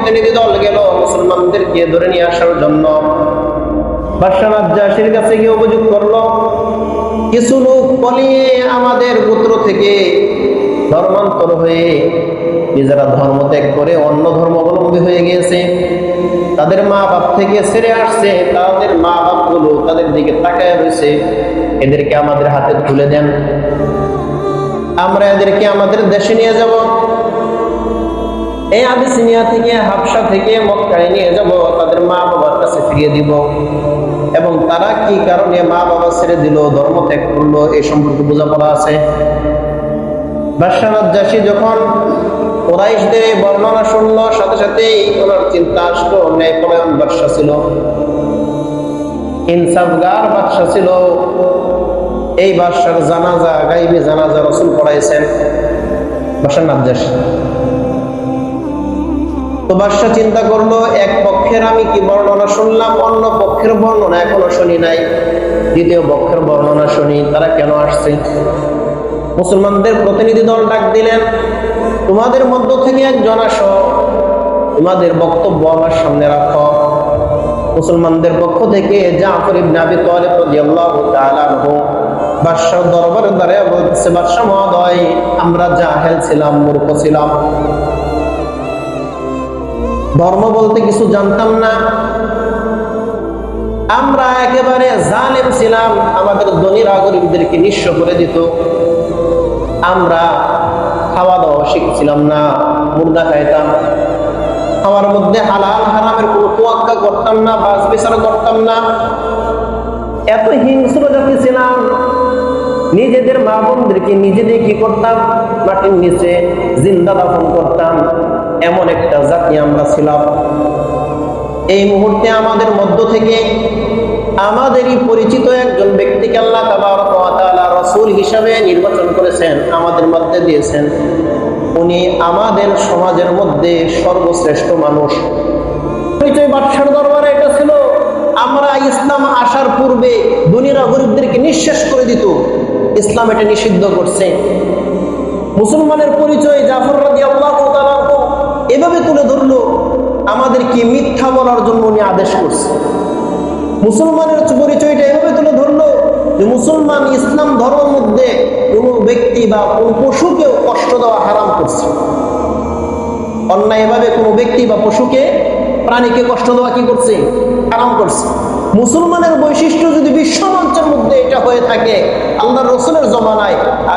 প্রতিনিধি দল গেল মুসলমানদেরকে ধরে নিয়ে আসার জন্য। বাদশাহ কাছে গিয়ে অভিযোগ করল, কিছু লোক আমাদের থেকে ধর্মান্তর হয়ে নিজেরা ধর্ম ত্যাগ করে অন্য হয়ে গিয়েছে। তাদের মা বাপ থেকে ছেড়ে আসছে, তাদের মা বাপগুলো তাদের দিকে তাকায় রয়েছে। এদেরকে আমাদের হাতে তুলে দেন। আমরা এদেরকে আমাদের দেশে নিয়ে যাব। এই আবিসিনিয়া থেকে হাবসা থেকে মক্কায় নিয়ে যাব, তাদের মা বাবার কাছে ফিরিয়ে দিব। এবং তারা কি কারণে মা বাবা ছেড়ে দিল, ধর্ম ত্যাগ করল এই সম্পর্কে বোঝাপড়া আছে। বাদশাহ যখন ওরাইশদের এই বর্ণনা শুনলো, সাথে সাথেই ওনার চিন্তা আসলো ন্যায় পরায়ণ বাদশা ছিল। ইনসাফগার বাদশা ছিল। এই বাদশার জানাজা, গাইবে জানাজা রসুল পড়াইছেন। বাদশাহ নাজ্জাস। তো বাদশা চিন্তা করল, এক পক্ষের আমি কি বর্ণনা শুনলাম, অন্য পক্ষের বর্ণনা এখনও শুনি নাই। দ্বিতীয় পক্ষের বর্ণনা শুনি, তারা কেন আসছে? মুসলমানদের প্রতিনিধি দল ডাক দিলেন, তোমাদের মধ্য থেকে একজন আসো, তোমাদের বক্তব্য আমার সামনে রাখো। মুসলমানদের পক্ষ থেকে জাফর ইবনে আবি তালিব বাদশাহ দরবারে দাঁড়িয়ে বলতেছে, বাদশাহ মহোদয়, আমরা জাহেল ছিলাম, মূর্খ ছিলাম। ধর্ম বলতে কিছু জানতাম না। আমরা একেবারে জালেম ছিলাম, আমাদের ধনীরা গরিবদেরকে নিঃস্ব করে দিত। আমরা খাওয়া দাওয়া শিখছিলাম না, মুর্দা খাইতাম। খাওয়ার মধ্যে হালাল, হারামের কোনো তোয়াক্কা করতাম না, বাস বিচার করতাম না। এত হিংস্র জাতি ছিলাম। নিজেদের মা বোনদেরকে নিজেদের কি করতাম? মাটির নিচে জিন্দা দাফন করতাম। এমন একটা জাতি আমরা ছিলাম। এই মুহূর্তে আমাদের মধ্য থেকে আমাদেরই পরিচিত একজন ব্যক্তিকে আল্লাহ রসুল হিসাবে নির্বাচন করেছেন, আমাদের মধ্যে দিয়েছেন। উনি আমাদের সমাজের মধ্যে সর্বশ্রেষ্ঠ মানুষ। পরিচয় বাদশার দরবারে এটা ছিল, আমরা ইসলাম আসার পূর্বে দুনিয়া গরিবদেরকে নিঃশেষ করে দিত। ইসলাম এটা নিষিদ্ধ করছে। মুসলমানের পরিচয় জাফর রাজি আল্লাহ এভাবে তুলে ধরলো আমাদের কি মিথ্যা বলার জন্য উনি আদেশ করছে। মুসলমানের পরিচয়টা এভাবে তুলে ধরলো যে মুসলমান ইসলাম ধর্মের মধ্যে কোনো ব্যক্তি বা কোনো পশুকেও কষ্ট দেওয়া হারাম করছে। অন্যায়ভাবে কোনো ব্যক্তি বা পশুকে, প্রাণীকে কষ্ট দেওয়া কি করছে? হারাম করছে। মুসলমানের বৈশিষ্ট্য যদি বিশ্ব মঞ্চের মধ্যে এটা হয়ে থাকে আল্লাহ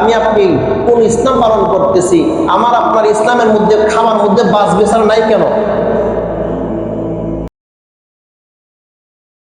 আমি আপনি কোন ইসলাম পালন করতেছি? আমার আপনার ইসলামের মধ্যে খামার মধ্যে বাস বেসার নাই কেন?